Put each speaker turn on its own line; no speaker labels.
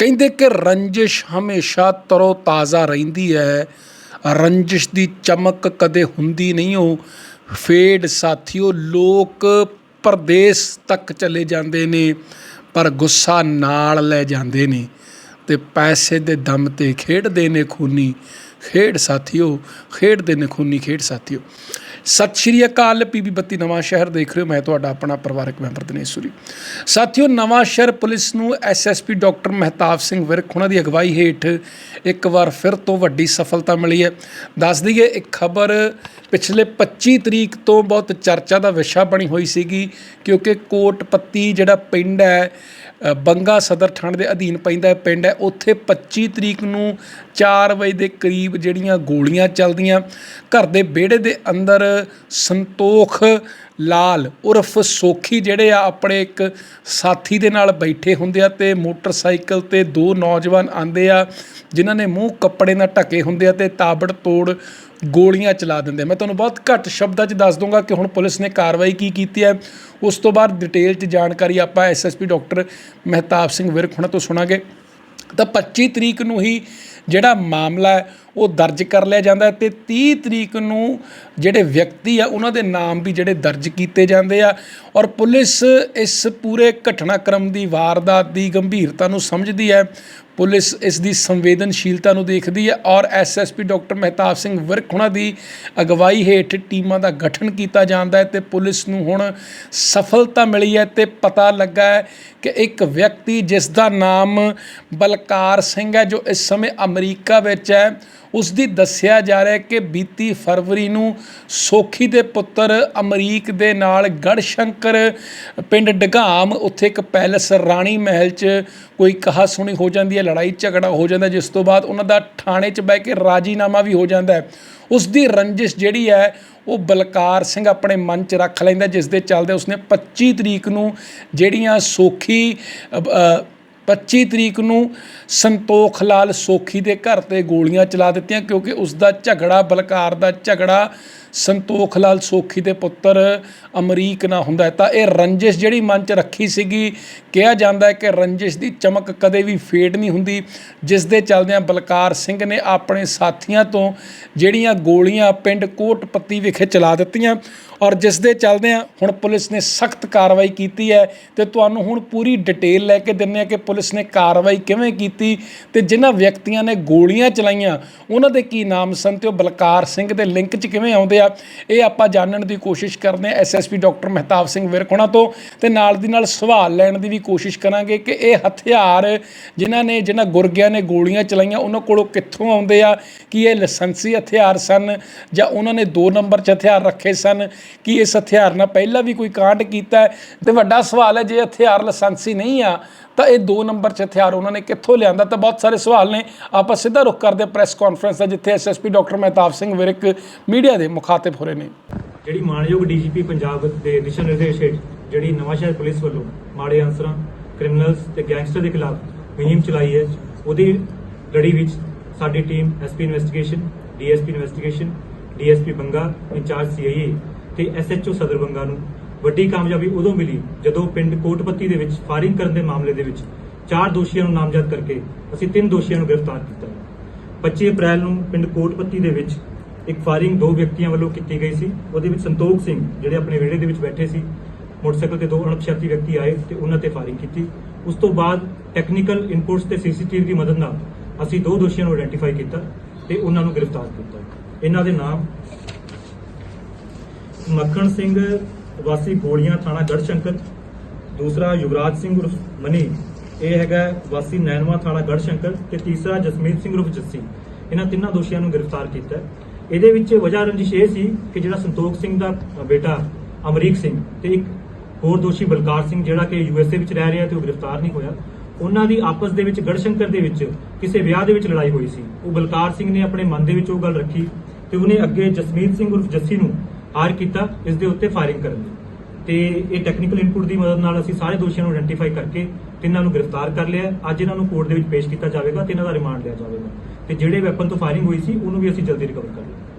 ਕਹਿੰਦੇ ਕਿ ਰੰਜਿਸ਼ ਹਮੇਸ਼ਾ ਤਰੋ ਤਾਜ਼ਾ ਰਹਿੰਦੀ ਹੈ। ਰੰਜਿਸ਼ ਦੀ ਚਮਕ ਕਦੇ ਹੁੰਦੀ ਨਹੀਂ। ਉਹ ਫੇਡ ਸਾਥੀਓ, ਲੋਕ ਪਰਦੇਸ ਤੱਕ ਚਲੇ ਜਾਂਦੇ ਨੇ, ਪਰ ਗੁੱਸਾ ਨਾਲ ਲੈ ਜਾਂਦੇ ਨੇ ਤੇ ਪੈਸੇ ਦੇ ਦਮ ਤੇ ਖੇਡਦੇ ਨੇ ਖੂਨੀ। ਖੇਡ ਸਾਥੀਓ, ਖੇਡਦੇ ਨੇ ਖੂਨੀ ਖੇਡ ਸਾਥੀਓ। ਸਤਿ ਸ਼੍ਰੀ ਅਕਾਲ ਪੀਬੀ ਬੱਤੀ ਨਵਾਂ ਸ਼ਹਿਰ ਦੇਖ ਰਹੇ ਹੋ। ਮੈਂ ਤੁਹਾਡਾ ਆਪਣਾ ਪਰਿਵਾਰਕ ਮੈਂਬਰ ਦਿਨੇਸ਼ ਸੂਰੀ। ਸਾਥੀਓ, ਨਵਾਂ ਸ਼ਹਿਰ ਪੁਲਿਸ ਨੂੰ ਐਸਐਸਪੀ ਡਾਕਟਰ ਮਹਿਤਾਬ ਸਿੰਘ ਵਿਰਕ, ਉਹਨਾਂ ਦੀ ਅਗਵਾਈ ਹੇਠ ਇੱਕ ਵਾਰ ਫਿਰ ਤੋਂ ਵੱਡੀ ਸਫਲਤਾ ਮਿਲੀ ਹੈ। ਦੱਸ ਦਈਏ, ਇੱਕ ਖਬਰ ਪਿਛਲੇ 25 ਤਰੀਕ ਤੋਂ ਬਹੁਤ ਚਰਚਾ ਦਾ ਵਿਸ਼ਾ ਬਣੀ ਹੋਈ ਸੀਗੀ, ਕਿਉਂਕਿ ਕੋਟਪੱਤੀ ਜਿਹੜਾ ਪਿੰਡ ਹੈ ਬੰਗਾ ਸਦਰ ਥਾਣੇ ਦੇ ਅਧੀਨ ਪੈਂਦਾ ਪਿੰਡ ਹੈ। ਉੱਥੇ 25 ਤਰੀਕ ਨੂੰ 4 ਵਜੇ ਦੇ ਕਰੀਬ ਜਿਹੜੀਆਂ ਗੋਲੀਆਂ ਚੱਲਦੀਆਂ, ਘਰ ਦੇ ਵਿਹੜੇ ਦੇ ਅੰਦਰ ਸੰਤੋਖ ਲਾਲ ਉਰਫ ਸੋਖੀ ਜਿਹੜੇ ਆ ਆਪਣੇ ਇੱਕ ਸਾਥੀ ਦੇ ਨਾਲ ਬੈਠੇ ਹੁੰਦੇ ਆ ਤੇ ਮੋਟਰਸਾਈਕਲ ਤੇ ਦੋ ਨੌਜਵਾਨ ਆਂਦੇ ਆ, ਜਿਨ੍ਹਾਂ ਨੇ ਮੂੰਹ ਕੱਪੜੇ ਨਾਲ ਢੱਕੇ ਹੁੰਦੇ ਆ ਤੇ ਤਾਬੜ ਤੋੜ ਗੋਲੀਆਂ ਚਲਾ ਦਿੰਦੇ ਮੈਂ ਤੁਹਾਨੂੰ ਬਹੁਤ ਘੱਟ ਸ਼ਬਦਾਂ 'ਚ ਦੱਸ ਦੂੰਗਾ ਕਿ ਹੁਣ ਪੁਲਿਸ ਨੇ ਕਾਰਵਾਈ ਕੀ ਕੀਤੀ ਹੈ। ਉਸ ਤੋਂ ਬਾਅਦ ਡਿਟੇਲ 'ਚ ਜਾਣਕਾਰੀ ਆਪਾਂ ਐਸਐਸਪੀ ਡਾਕਟਰ ਮਹਿਤਾਬ ਸਿੰਘ ਵਿਰਕ ਹੁਣਾਂ ਤੋਂ ਸੁਣਾਂਗੇ। ਤਾਂ 25 ਤਰੀਕ ਨੂੰ ਹੀ ਜਿਹੜਾ ਮਾਮਲਾ ਹੈ ਉਹ ਦਰਜ ਕਰ ਲਿਆ ਜਾਂਦਾ ਹੈ ਤੇ 30 ਤਰੀਕ ਨੂੰ ਜਿਹੜੇ ਵਿਅਕਤੀ ਆ, ਉਹਨਾਂ ਦੇ ਨਾਮ ਵੀ ਜਿਹੜੇ ਦਰਜ ਕੀਤੇ ਜਾਂਦੇ ਆ ਔਰ ਪੁਲਿਸ ਇਸ ਪੂਰੇ ਘਟਨਾਕ੍ਰਮ ਦੀ ਵਾਰਦਾਤ ਦੀ ਗੰਭੀਰਤਾ ਨੂੰ ਸਮਝਦੀ ਹੈ। ਪੁਲਿਸ ਇਸ ਦੀ ਸੰਵੇਦਨਸ਼ੀਲਤਾ ਨੂੰ ਦੇਖਦੀ ਹੈ ਔਰ ਐਸਐਸਪੀ ਡਾਕਟਰ ਮਹਿਤਾਬ ਸਿੰਘ ਵਿਰਕ ਹੁਣਾਂ ਦੀ ਅਗਵਾਈ ਹੇਠ ਟੀਮਾਂ ਦਾ ਗਠਨ ਕੀਤਾ ਜਾਂਦਾ ਹੈ ਤੇ ਪੁਲਿਸ ਨੂੰ ਹੁਣ ਸਫਲਤਾ ਮਿਲੀ ਹੈ ਤੇ ਪਤਾ ਲੱਗਾ ਹੈ ਕਿ ਇੱਕ ਵਿਅਕਤੀ ਜਿਸ ਦਾ ਨਾਮ ਬਲਕਾਰ ਸਿੰਘ ਹੈ, ਜੋ ਇਸ ਸਮੇਂ ਅਮਰੀਕਾ ਵਿੱਚ ਹੈ ਉਸ ਦੀ ਦੱਸਿਆ ਜਾ ਰਿਹਾ ਹੈ ਕਿ ਬੀਤੀ ਫਰਵਰੀ ਨੂੰ ਸੋਖੀ ਦੇ ਪੁੱਤਰ ਅਮਰੀਕ ਦੇ ਨਾਲ ਗੜਸ਼ੰਕਰ ਪਿੰਡ ਡਗਾਮ ਉੱਥੇ ਇੱਕ ਪੈਲਸ ਰਾਣੀ ਮਹਿਲ 'ਚ ਕੋਈ ਕਹਾ ਸੁਣੀ ਹੋ ਜਾਂਦੀ ਹੈ, ਲੜਾਈ ਝਗੜਾ ਹੋ ਜਾਂਦਾ ਜਿਸ ਤੋਂ ਬਾਅਦ ਉਹਨਾਂ ਦਾ ਥਾਣੇ 'ਚ ਬਹਿ ਕੇ ਰਾਜੀਨਾਮਾ ਵੀ ਹੋ ਜਾਂਦਾ ਹੈ। ਉਸ ਦੀ ਰੰਜਿਸ਼ ਜਿਹੜੀ ਹੈ, ਉਹ ਬਲਕਾਰ ਸਿੰਘ ਆਪਣੇ ਮਨ 'ਚ ਰੱਖ ਲੈਂਦਾ ਜਿਸ ਦੇ ਚੱਲਦੇ ਉਸਨੇ 25 ਤਰੀਕ ਨੂੰ ਜਿਹੜੀਆਂ ਸੋਖੀ 25 ਤਰੀਕ ਨੂੰ ਸੰਤੋਖ ਲਾਲ ਸੋਖੀ ਦੇ ਘਰ ਤੇ ਗੋਲੀਆਂ ਚਲਾ ਦਿੱਤੀਆਂ ਕਿਉਂਕਿ ਉਸ ਦਾ ਝਗੜਾ, ਬਲਕਾਰ ਦਾ ਝਗੜਾ ਸੰਤੋਖ ਲਾਲ ਸੋਖੀ ਦੇ ਪੁੱਤਰ ਅਮਰੀਕ ਨਾਲ ਹੁੰਦਾ ਤਾਂ ਇਹ ਰੰਜਿਸ਼ ਜਿਹੜੀ ਮਨ 'ਚ ਰੱਖੀ ਸੀਗੀ, ਕਿਹਾ ਜਾਂਦਾ ਹੈ ਕਿ ਰੰਜਿਸ਼ ਦੀ ਚਮਕ ਕਦੇ ਵੀ ਫੇਡ ਨਹੀਂ ਹੁੰਦੀ। ਜਿਸ ਦੇ ਚੱਲਦਿਆਂ ਬਲਕਾਰ ਸਿੰਘ ਨੇ ਆਪਣੇ ਸਾਥੀਆਂ ਤੋਂ ਜਿਹੜੀਆਂ ਗੋਲੀਆਂ ਪਿੰਡ ਕੋਟਪੱਤੀ ਵਿਖੇ ਚਲਾ ਦਿੱਤੀਆਂ ਔਰ ਜਿਸ ਦੇ ਚੱਲਦਿਆਂ ਹੁਣ ਪੁਲਿਸ ਨੇ ਸਖਤ ਕਾਰਵਾਈ ਕੀਤੀ ਹੈ ਤੇ ਤੁਹਾਨੂੰ ਹੁਣ ਪੂਰੀ ਡਿਟੇਲ ਲੈ ਕੇ ਦਿੰਨੇ ਆ ਕਿ ਪੁਲਿਸ ਨੇ ਕਾਰਵਾਈ ਕਿਵੇਂ ਕੀਤੀ ਤੇ ਜਿਨ੍ਹਾਂ ਵਿਅਕਤੀਆਂ ਨੇ ਗੋਲੀਆਂ ਚਲਾਈਆਂ, ਉਹਨਾਂ ਦੇ ਕੀ ਨਾਮ ਸਨ ਤੇ ਉਹ ਬਲਕਾਰ ਸਿੰਘ ਦੇ ਲਿੰਕ 'ਚ ਕਿਵੇਂ ਆਉਂਦੇ ਆ। ਇਹ ਆਪਾਂ ਜਾਣਨ ਦੀ ਕੋਸ਼ਿਸ਼ ਕਰਦੇ ਆ ਐਸਐਸਪੀ ਡਾਕਟਰ ਮਹਿਤਾਬ ਸਿੰਘ ਵਿਰਕ ਉਹਨਾਂ ਤੋਂ ਤੇ ਨਾਲ ਦੀ ਨਾਲ ਸਵਾਲ ਲੈਣ ਦੀ ਵੀ ਕੋਸ਼ਿਸ਼ ਕਰਾਂਗੇ ਕਿ ਇਹ ਹਥਿਆਰ ਜਿਨ੍ਹਾਂ ਨੇ, ਜਿਨ੍ਹਾਂ ਗੁਰਗਿਆਂ ਨੇ ਗੋਲੀਆਂ ਚਲਾਈਆਂ, ਉਹਨਾਂ ਕੋਲੋਂ ਕਿੱਥੋਂ ਆਉਂਦੇ ਆ? ਕੀ ਇਹ ਲਾਇਸੈਂਸੀ ਹਥਿਆਰ ਸਨ ਜਾਂ ਉਹਨਾਂ ਨੇ 2 ਨੰਬਰ 'ਚ ਹਥਿਆਰ ਰੱਖੇ ਸਨ? ਕੀ ਇਸ ਹਥਿਆਰ ਨਾਲ ਪਹਿਲਾਂ ਵੀ ਕੋਈ ਕਾਂਡ ਕੀਤਾ ਹੈ? ਤੇ ਵੱਡਾ ਸਵਾਲ ਹੈ, ਜੇ ਹਥਿਆਰ ਲਾਇਸੈਂਸੀ ਨਹੀਂ ਆ, ਤਾਂ ਇਹ 2 ਨੰਬਰ 'ਚ ਹਥਿਆਰ ਉਹਨਾਂ ਨੇ ਕਿੱਥੋਂ ਲਿਆਂਦਾ? ਤਾਂ ਬਹੁਤ ਸਾਰੇ ਸਵਾਲ ਨੇ। ਆਪਾਂ ਸਿੱਧਾ ਰੁਖ ਕਰਦੇ ਪ੍ਰੈਸ ਕਾਨਫਰੰਸ ਦਾ, ਜਿੱਥੇ SSP doctor Mehtab Singh Virk media ਦੇ ਮੁਖਾਤਿਬ ਹੋ ਰਹੇ ਨੇ।
ਜਿਹੜੀ ਮਾਨਯੋਗ ਡੀਜੀਪੀ ਪੰਜਾਬ ਦੇ ਦਿਸ਼ਾ ਨਿਰਦੇਸ਼ ਹੇਠ ਜਿਹੜੀ ਨਵਾਂਸ਼ਹਿਰ ਪੁਲਿਸ ਵੱਲੋਂ ਮਾੜੇ ਅਨਸਰਾਂ ਕ੍ਰਿਮੀਨਲਸ ਤੇ ਗੈਂਗਸਟਰ ਦੇ ਖਿਲਾਫ ਮੁਹਿੰਮ ਚਲਾਈ ਹੈ, ਉਹਦੀ ਲੜੀ ਵਿੱਚ ਸਾਡੀ team SP investigation DSP investigation DSP Banga, in charge CIA ਤੇ ਐਸਐਚਓ ਸਦਰ ਬੰਗਾ ਨੂੰ ਵੱਡੀ ਕਾਮਯਾਬੀ ਉਦੋਂ ਮਿਲੀ ਜਦੋਂ ਪਿੰਡ ਕੋਟਪੱਤੀ ਦੇ ਵਿੱਚ ਫਾਇਰਿੰਗ ਕਰਨ ਦੇ ਮਾਮਲੇ ਦੇ ਵਿੱਚ ਚਾਰ ਦੋਸ਼ੀਆਂ ਨੂੰ ਨਾਮਜ਼ਦ ਕਰਕੇ ਅਸੀਂ ਤਿੰਨ ਦੋਸ਼ੀਆਂ ਨੂੰ ਗ੍ਰਿਫਤਾਰ ਕੀਤਾ। 25 ਅਪ੍ਰੈਲ ਨੂੰ ਪਿੰਡ ਕੋਟਪੱਤੀ ਦੇ ਵਿੱਚ ਇੱਕ ਫਾਇਰਿੰਗ ਦੋ ਵਿਅਕਤੀਆਂ ਵੱਲੋਂ ਕੀਤੀ ਗਈ ਸੀ। ਉਹਦੇ ਵਿੱਚ ਸੰਤੋਖ ਸਿੰਘ ਜਿਹੜੇ ਆਪਣੇ ਵਿਹੜੇ ਦੇ ਵਿੱਚ ਬੈਠੇ ਸੀ, ਮੋਟਰਸਾਈਕਲ ਤੇ ਦੋ ਅਣਪਛਾਤੀ ਵਿਅਕਤੀ ਆਏ ਤੇ ਉਹਨਾਂ ਤੇ ਫਾਇਰਿੰਗ ਕੀਤੀ। ਉਸ ਤੋਂ ਬਾਅਦ ਟੈਕਨੀਕਲ ਇਨਪੁਟਸ ਤੇ ਸੀਸੀਟੀਵੀ ਦੀ ਮਦਦ ਨਾਲ ਅਸੀਂ ਦੋ ਦੋਸ਼ੀਆਂ ਨੂੰ ਆਇਡੈਂਟੀਫਾਈ ਕੀਤਾ ਤੇ ਉਹਨਾਂ ਨੂੰ ਗ੍ਰਿਫਤਾਰ ਕੀਤਾ। ਇਹਨਾਂ ਦੇ ਨਾਮ ਮੱਖਣ ਸਿੰਘ, ਵਾਸੀ ਗੋਲੀਆਂ ਥਾਣਾ ਗੜਸ਼ੰਕਰ, ਦੂਸਰਾ ਯੁਵਰਾਜ ਸਿੰਘ ਉਰਫ ਮਨੀ, ਇਹ ਹੈਗਾ ਵਾਸੀ ਨੈਨਵਾ ਥਾਣਾ ਗੜਸ਼ੰਕਰ ਤੇ ਤੀਸਰਾ ਜਸਮੀਤ ਸਿੰਘ ਉਰਫ ਜੱਸੀ। ਇਹਨਾਂ ਤਿੰਨਾਂ ਦੋਸ਼ੀਆਂ ਨੂੰ ਗ੍ਰਿਫਤਾਰ ਕੀਤਾ। ਹੈ। ਇਹਦੇ ਵਿੱਚ ਵਜ੍ਹਾ ਰੰਜਿਸ਼ ਇਹ ਸੀ ਕਿ ਜਿਹੜਾ ਸੰਤੋਖ ਸਿੰਘ ਦਾ ਬੇਟਾ ਅਮਰੀਕ ਸਿੰਘ ਤੇ ਇੱਕ ਹੋਰ ਦੋਸ਼ੀ ਬਲਕਾਰ ਸਿੰਘ ਜਿਹੜਾ ਕਿ ਯੂਐਸਏ ਵਿੱਚ ਰਹਿ ਰਿਹਾ ਤੇ ਉਹ ਗ੍ਰਿਫਤਾਰ ਨਹੀਂ ਹੋਇਆ, ਉਹਨਾਂ ਦੀ ਆਪਸ ਦੇ ਵਿੱਚ ਗੜਸ਼ੰਕਰ ਦੇ ਵਿੱਚ ਕਿਸੇ ਵਿਆਹ ਦੇ ਵਿੱਚ ਲੜਾਈ ਹੋਈ ਸੀ। ਉਹ ਬਲਕਾਰ ਸਿੰਘ ਨੇ ਆਪਣੇ ਮਨ ਦੇ ਵਿੱਚ ਉਹ ਗੱਲ ਰੱਖੀ ਤੇ ਉਹਨੇ ਅੱਗੇ ਜਸਮੀਤ ਸਿੰਘ ਉਰਫ ਜੱਸੀ ਨੂੰ ਹਾਰ ਕੀਤਾ, ਇਸ ਦੇ ਉੱਤੇ ਫਾਇਰਿੰਗ ਕਰਨ ਦੀ ਤੇ ਇਹ ਟੈਕਨੀਕਲ ਇਨਪੁਟ ਦੀ ਮਦਦ ਨਾਲ ਅਸੀਂ ਸਾਰੇ ਦੋਸ਼ੀਆਂ ਨੂੰ ਆਇਡੈਂਟੀਫਾਈ ਕਰਕੇ ਤਿੰਨਾਂ ਨੂੰ ਗ੍ਰਿਫਤਾਰ ਕਰ ਲਿਆ ਅੱਜ ਇਹਨਾਂ ਨੂੰ ਕੋਰਟ ਦੇ ਵਿੱਚ ਪੇਸ਼ ਕੀਤਾ ਜਾਵੇਗਾ ਤੇ ਇਹਨਾਂ ਦਾ ਰਿਮਾਂਡ ਲਿਆ ਜਾਵੇਗਾ। ਤੇ ਜਿਹੜੇ ਵੈਪਨ ਤੋਂ ਫਾਇਰਿੰਗ ਹੋਈ ਸੀ ਉਹਨੂੰ ਵੀ ਅਸੀਂ ਜਲਦੀ ਰਿਕਵਰ ਕਰ ਲਿਆ